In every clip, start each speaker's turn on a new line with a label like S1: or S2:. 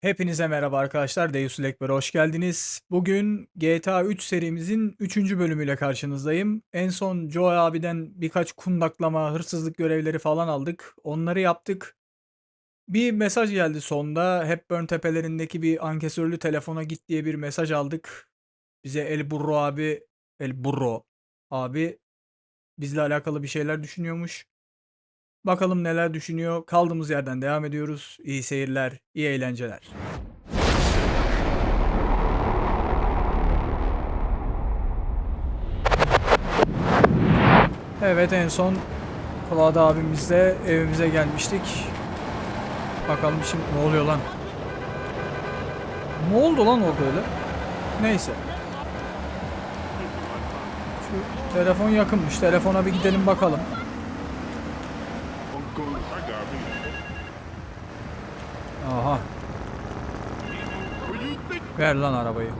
S1: Hepinize merhaba arkadaşlar. Deus Lekber'e hoş geldiniz. Bugün GTA 3 serimizin 3. bölümüyle karşınızdayım. En son Joe abiden birkaç kundaklama, hırsızlık görevleri falan aldık. Onları yaptık. Bir mesaj geldi sonda. Hepburn tepelerindeki bir ankesörlü telefona git diye bir mesaj aldık. Bize El Burro abi, El Burro abi bizle alakalı bir şeyler düşünüyormuş. Bakalım neler düşünüyor. Kaldığımız yerden devam ediyoruz. İyi seyirler, iyi eğlenceler. Evet en son Cloud abimizle evimize gelmiştik. Bakalım şimdi ne oluyor lan? Ne oldu lan orada öyle? Neyse. Şu telefon yakınmış. Telefona bir gidelim bakalım. Aha. Ver lan arabayı.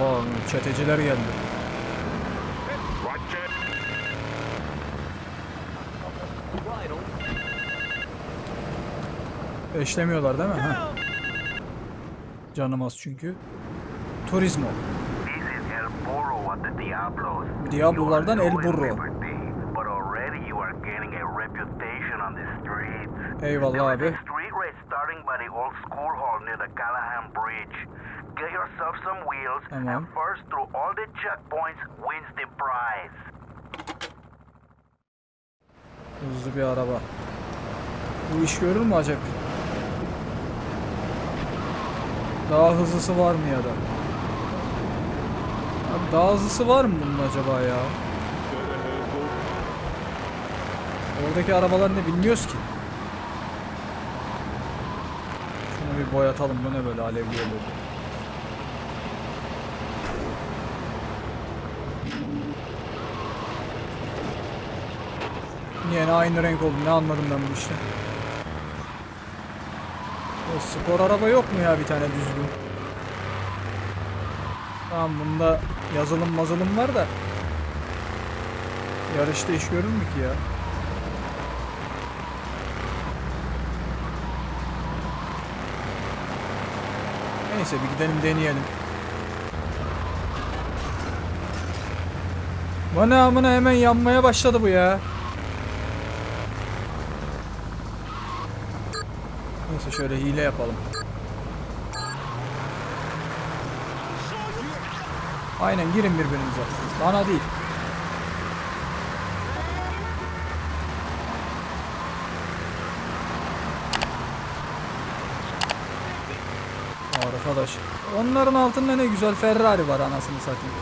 S1: Oha çeteciler geldi. Eşlemiyorlar değil mi? Heh. Canım az çünkü. Turizmo. Diablolardan El Burro. Eyvallah abi.
S2: is a street race starting by the old school hall near the Callahan Bridge. Get yourself some wheels
S1: Tamam.
S2: and first through all the checkpoints wins the prize.
S1: Hızlı bir araba. Bu iş görür mü acaba? Daha hızlısı var mı ya da? Abi daha hızlısı var mı bunun acaba ya? Oradaki arabalar ne bilmiyoruz ki. Şunu bir boyatalım. Bu ne böyle alevli alevli. Yine aynı renk oldu. Ne anladım ben bu işte. O spor araba yok mu ya bir tane düzgün? Tamam bunda yazılım mazılım var da. Yarışta iş görür mü ki ya? Neyse bir gidelim deneyelim. Bana amına hemen yanmaya başladı bu ya. Neyse şöyle hile yapalım. Aynen girin birbirinize. Bana değil. Arkadaş. Onların altında ne güzel Ferrari var anasını satayım.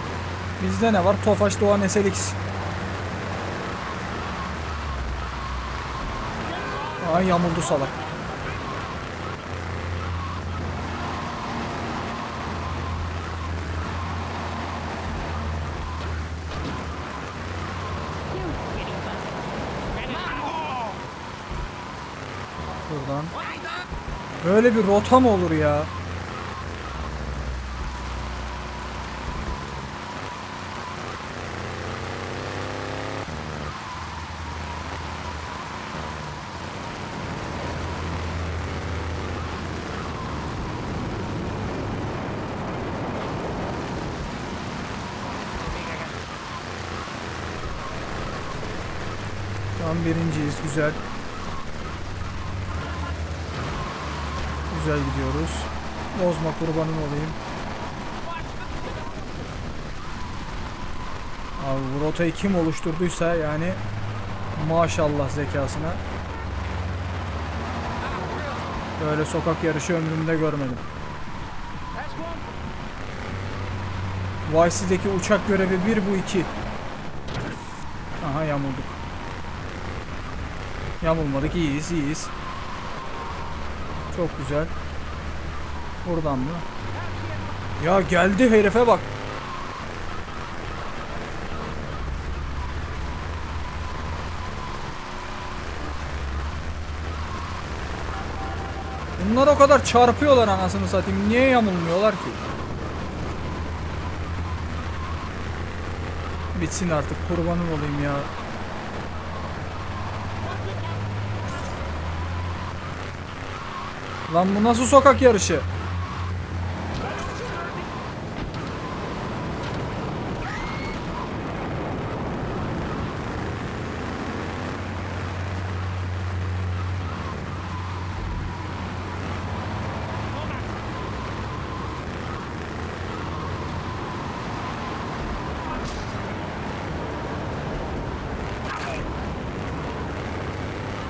S1: Bizde ne var? Tofaş Doğan SLX. Ay yamuldu salak. Buradan. Böyle bir rota mı olur ya? Birinciyiz. Güzel. Güzel gidiyoruz. Bozma kurbanın olayım. Abi bu rotayı kim oluşturduysa yani maşallah zekasına. Böyle sokak yarışı ömrümde görmedim. Vice City'deki uçak görevi bir bu iki. Aha yamulduk. Yamulmadık iyiyiz iyiyiz. Çok güzel. Buradan mı? Ya geldi herife bak. Bunlar o kadar çarpıyorlar anasını satayım. Niye yamulmuyorlar ki? Bitsin artık kurbanın olayım ya. Lan bu nasıl sokak yarışı?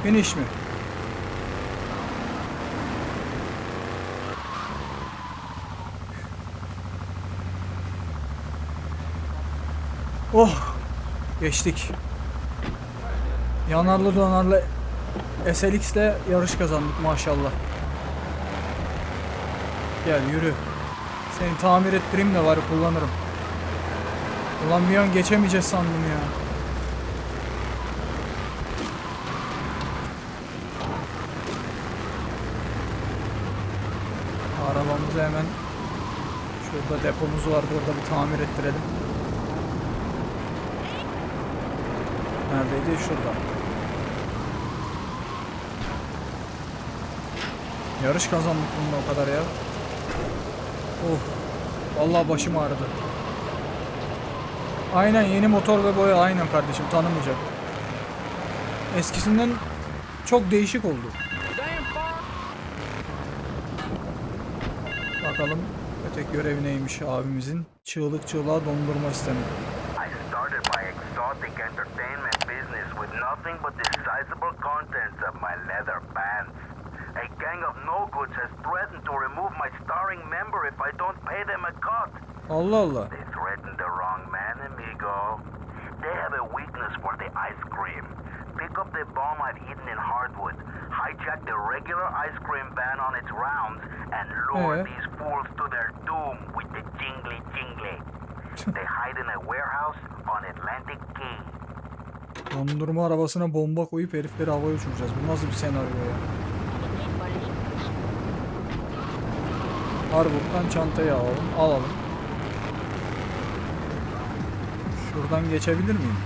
S1: Finish mi? Oh! Geçtik. Yanarlı donarlı SLX ile yarış kazandık maşallah. Gel yürü. Seni tamir ettireyim de bari kullanırım. Ulan bir an geçemeyeceğiz sandım ya. Arabamızı hemen şurada depomuz vardı orada bir tamir ettirelim. Neredeydi? Şurada. Yarış kazandık bununla o kadar ya. Oh. Vallahi başım ağrıdı. Aynen yeni motor ve boya aynen kardeşim tanımayacak. Eskisinden çok değişik oldu. Bakalım öteki görev neymiş abimizin. Çığlık çığlığa dondurma istemi.
S2: Nothing but the sizable contents of my leather pants. A gang of no-goods has threatened to remove my starring member if I don't pay them a cut.
S1: Allah Allah.
S2: They threatened the wrong man, amigo. They have a weakness for the ice cream. Pick up the bomb I've hidden in Hardwood, hijack the regular ice cream van on its rounds, and lure
S1: Eh?
S2: these fools to their doom with the jingly jingly. they hide in a warehouse on Atlantic Key.
S1: Dondurma arabasına bomba koyup herifleri havaya uçuracağız. Bu nasıl bir senaryo ya? Harbuk'tan çantayı alalım. Alalım. Şuradan geçebilir miyim?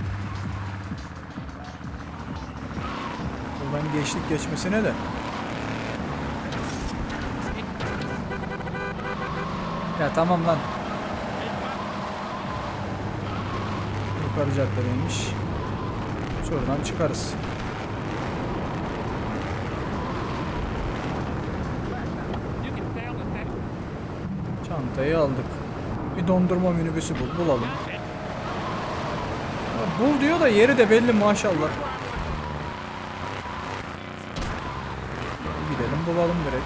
S1: Buradan geçtik geçmesine de. Ya tamam lan. Yukarı caddedeymiş. Şuradan çıkarız. Çantayı aldık. Bir dondurma minibüsü bul, bulalım. Ya bul diyor da yeri de belli maşallah. Gidelim bulalım direkt.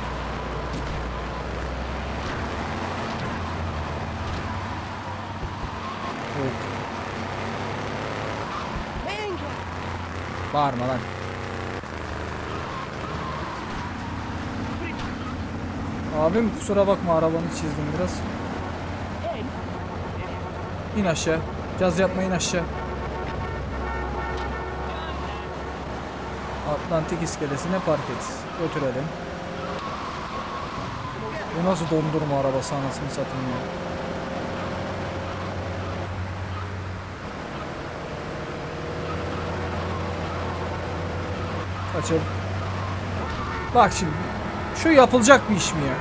S1: Hop. Bağırma lan. Abim kusura bakma arabanı çizdim biraz. İn aşağı. Caz yapma in aşağı. Atlantik iskelesine park et. Götürelim. Bu nasıl dondurma arabası anasını satayım ya. Kaçalım. Bak şimdi. Şu yapılacak bir iş mi ya?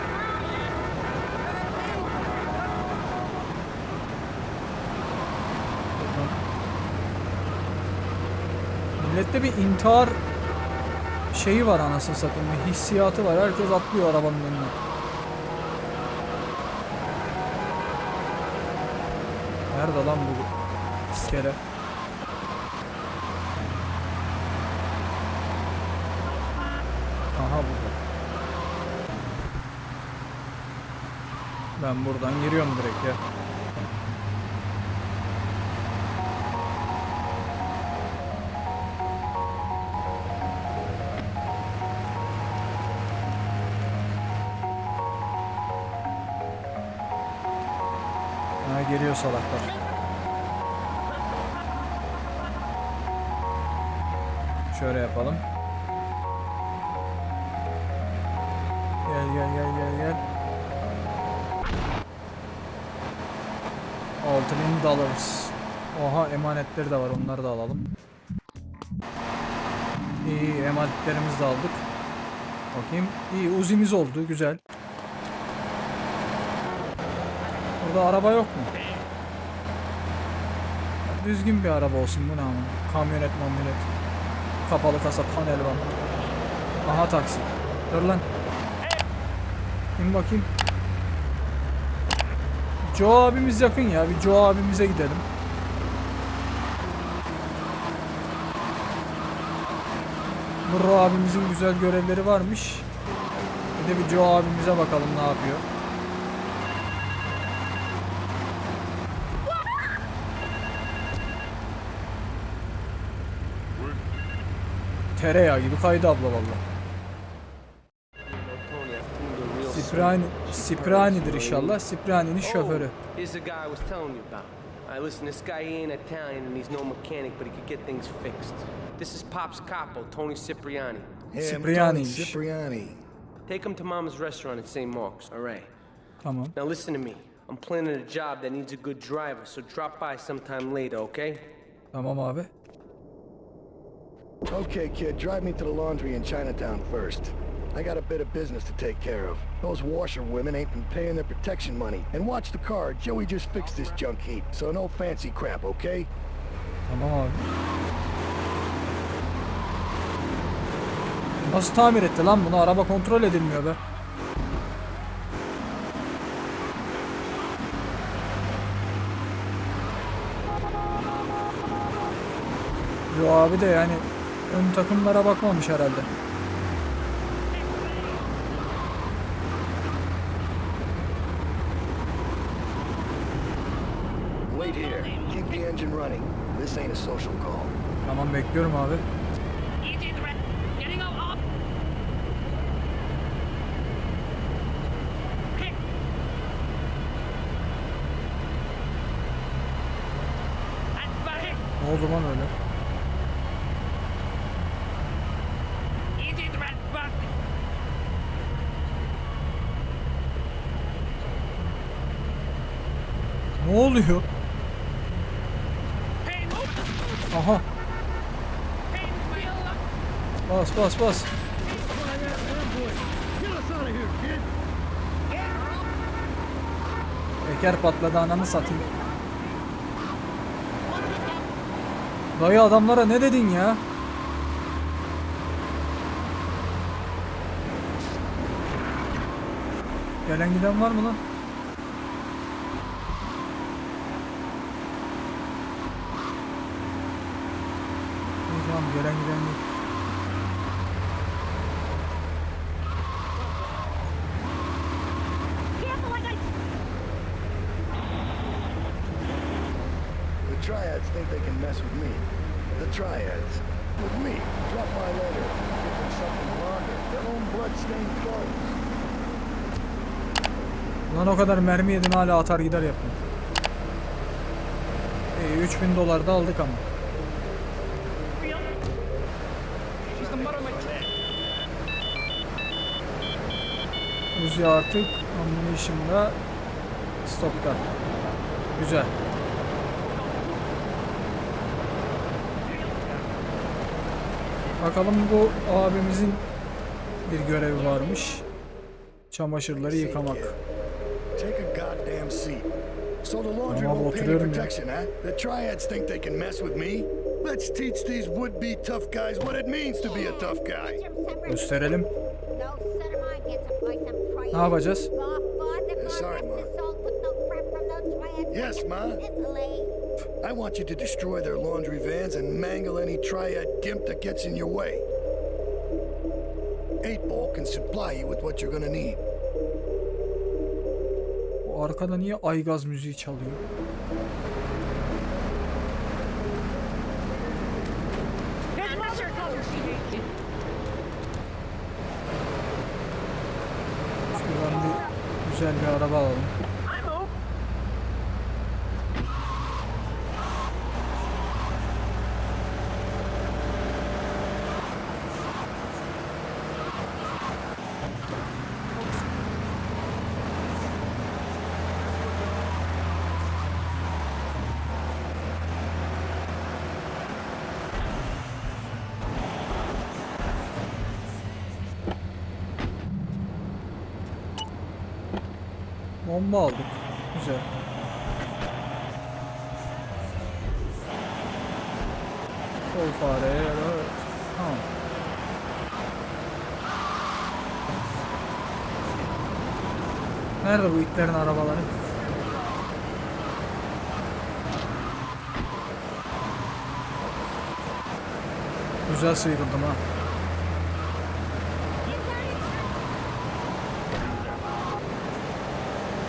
S1: Millette bir intihar şeyi var anasını satayım. Bir hissiyatı var. Herkes atlıyor arabanın önüne. Nerede lan bu iskele? Aha burada. Ben buradan giriyorum direkt ya. Ha geliyor salaklar. Şöyle yapalım. 6000 dollars. Oha emanetleri de var onları da alalım. İyi, emanetlerimizi de aldık. Bakayım. İyi Uzi'miz oldu. Güzel. Burada araba yok mu? Düzgün bir araba olsun bu ne ama. Kamyonet mamyonet. Kapalı kasa panel var. Aha taksi. Dur lan. İn bakayım. Joe abimiz yakın ya. Bir Joe abimize gidelim. Burro abimizin güzel görevleri varmış. Bir de bir Joe abimize bakalım ne yapıyor. Tereyağı gibi kaydı abla valla. Siprani, Siprani'dir inşallah. Siprani'nin şoförü.
S3: The guy I was telling you about. All right, listen, this guy he ain't Italian and he's no mechanic, but he could get things fixed. This is Pop's capo, Tony Cipriani.
S1: Cipriani.
S4: Cipriani.
S3: Take him to Mama's restaurant at St. Mark's, all right?
S1: Tamam.
S3: Now listen to me. I'm planning a job that needs a good driver, so drop by sometime later, okay?
S1: Tamam abi.
S4: Okay, kid, drive me to the laundry in Chinatown first. I got a bit of business to take care of. Those washerwomen ain't been paying their protection money. And watch the car, Joey just fixed this junk heap, so no fancy crap, okay?
S1: Tamam abi. Nasıl tamir etti lan bunu? Araba kontrol edilmiyor be. Yo abi de yani ön takımlara bakmamış herhalde.
S4: Wait here. Keep the engine running. This ain't a social call.
S1: Tamam bekliyorum abi.
S5: Easy threat. Getting out up. Kick. And back.
S1: Ne oldu lan öyle?
S5: Easy threat. Back.
S1: Ne oluyor?
S5: Pain.
S1: Aha
S5: Pain wheel.
S1: Bas bas. Teker patladı ananı satayım. Dayı adamlara ne dedin ya? Gelen giden var mı lan? Tamam gelen giden yok.
S4: The Triads think they can mess with me. The Triads. With me. Drop my letter. Give them something launder. Their own blood-stained clothes.
S1: Lan o kadar mermi yedin hala atar gider yapın. İyi 3000 dolar da aldık ama. Uzi artık ammunition'da stopta. Güzel. Bakalım bu abimizin bir görevi varmış. Çamaşırları yıkamak. Tamam, oturuyorum ya.
S4: protection, huh? The Triads think they can mess with me? Let's teach these would-be tough guys what it means to be a tough guy.
S1: Gösterelim.
S6: Ne yapacağız?
S4: Yes, Ma. I want you to destroy their laundry vans and mangle any Triad gimp that gets in your way. Eight Ball can supply you with what you're gonna need.
S1: O arkada niye Aygaz müziği çalıyor? Şuradan bir güzel bir araba alalım. Bomba aldık. Güzel. Kol fare ya da... Tamam. Nerede bu itlerin arabaları? Güzel sıyrıldım ha.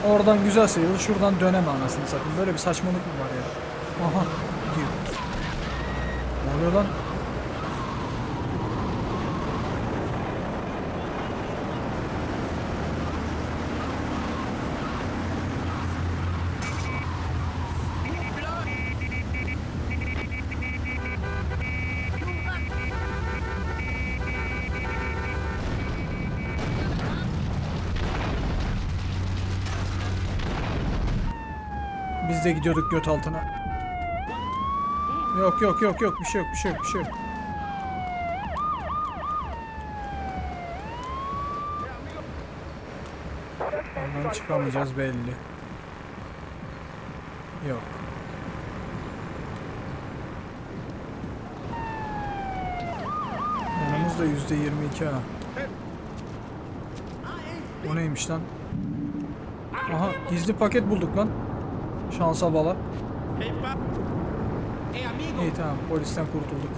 S1: Oradan güzel sıyrıldı. Şuradan döneme anasını satayım. Böyle bir saçmalık mı var ya? Aha. Gidiyor. Ne oluyor lan? De gidiyorduk göt altına. Yok yok yok yok bir şey yok bir şey yok bir şey yok. Oradan çıkamayacağız belli. Yok. Yanımızda yüzde yirmi iki ha. O neymiş lan? Aha gizli paket bulduk lan. Şansa bala.
S5: Amigo.
S1: İyi tamam polisten kurtulduk.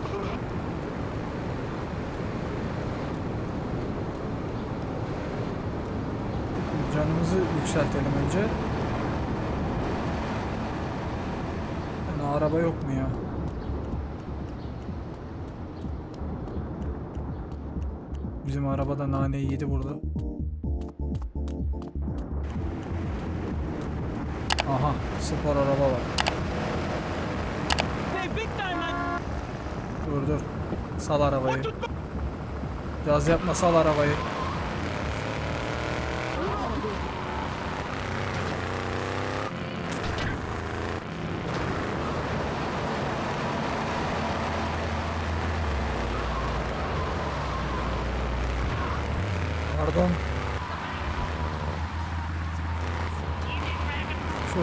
S1: Canımızı yükseltelim önce. Yani araba yok mu ya? Bizim arabada naneyi yedi burada. Aha spor araba var. Dur dur. Sal arabayı. Gaz yapma sal arabayı.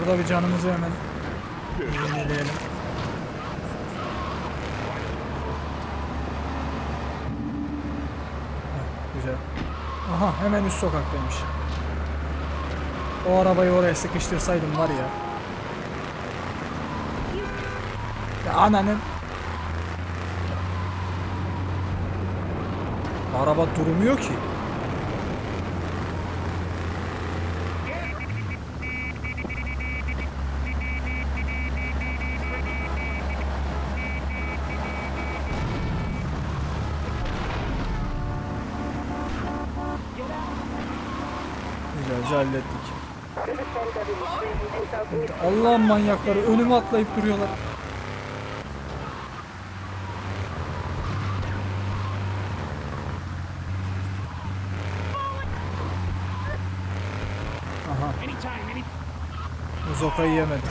S1: Şurada bir canımızı hemen yenileyelim. Güzel. Aha hemen üst sokaktaymış. O arabayı oraya sıkıştırsaydım var ya. Ya ananın. Araba durmuyor ki. Allah'ın manyakları önüme atlayıp duruyorlar. Aha. Uzoka'yı yemedim.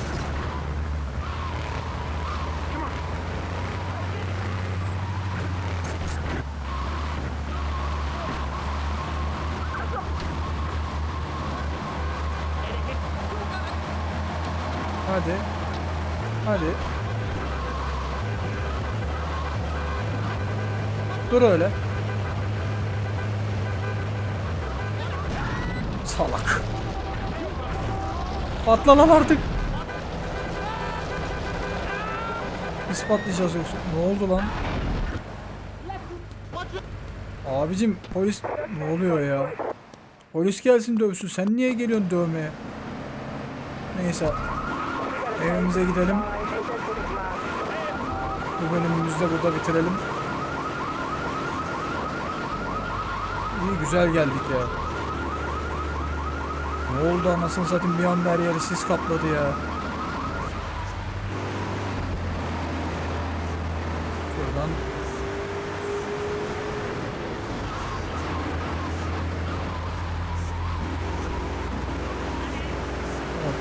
S1: Hadi. Hadi. Dur öyle. Salak. Patla lan artık. Biz patlayacağız yoksa. Ne oldu lan? Abicim polis ne oluyor ya? Polis gelsin dövsün. Sen niye geliyorsun dövmeye? Neyse. Evimize gidelim. Bu bölümümüzü de burada bitirelim. İyi güzel geldik ya. Ne oldu anasını satayım bir anda her yeri sis kapladı ya. Şuradan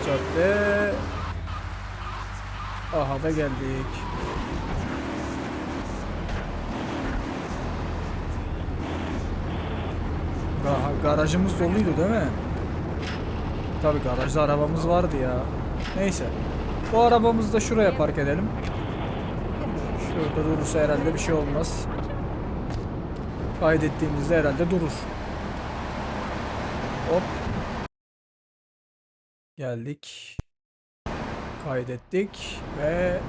S1: cadde. Aha da geldik. Garajımız doluydu değil mi? Tabii garajda arabamız vardı ya. Neyse. Bu arabamızı da şuraya park edelim. Şurada durursa herhalde bir şey olmaz. Kaydettiğimizde herhalde durur. Hop. Geldik. Kaydettik ve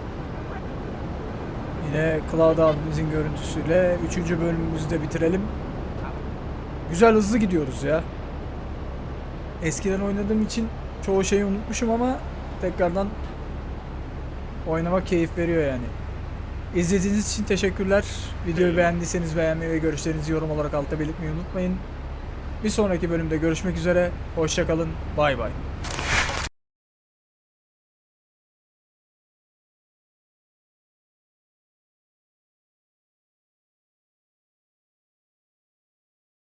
S1: yine Cloud abimizin görüntüsüyle 3. bölümümüzü de bitirelim. Güzel hızlı gidiyoruz ya. Eskiden oynadığım için çoğu şeyi unutmuşum ama tekrardan oynamak keyif veriyor yani. İzlediğiniz için teşekkürler. Videoyu beğendiyseniz beğenmeyi ve görüşlerinizi yorum olarak altta belirtmeyi unutmayın. Bir sonraki bölümde görüşmek üzere. Hoşçakalın. Bay bay.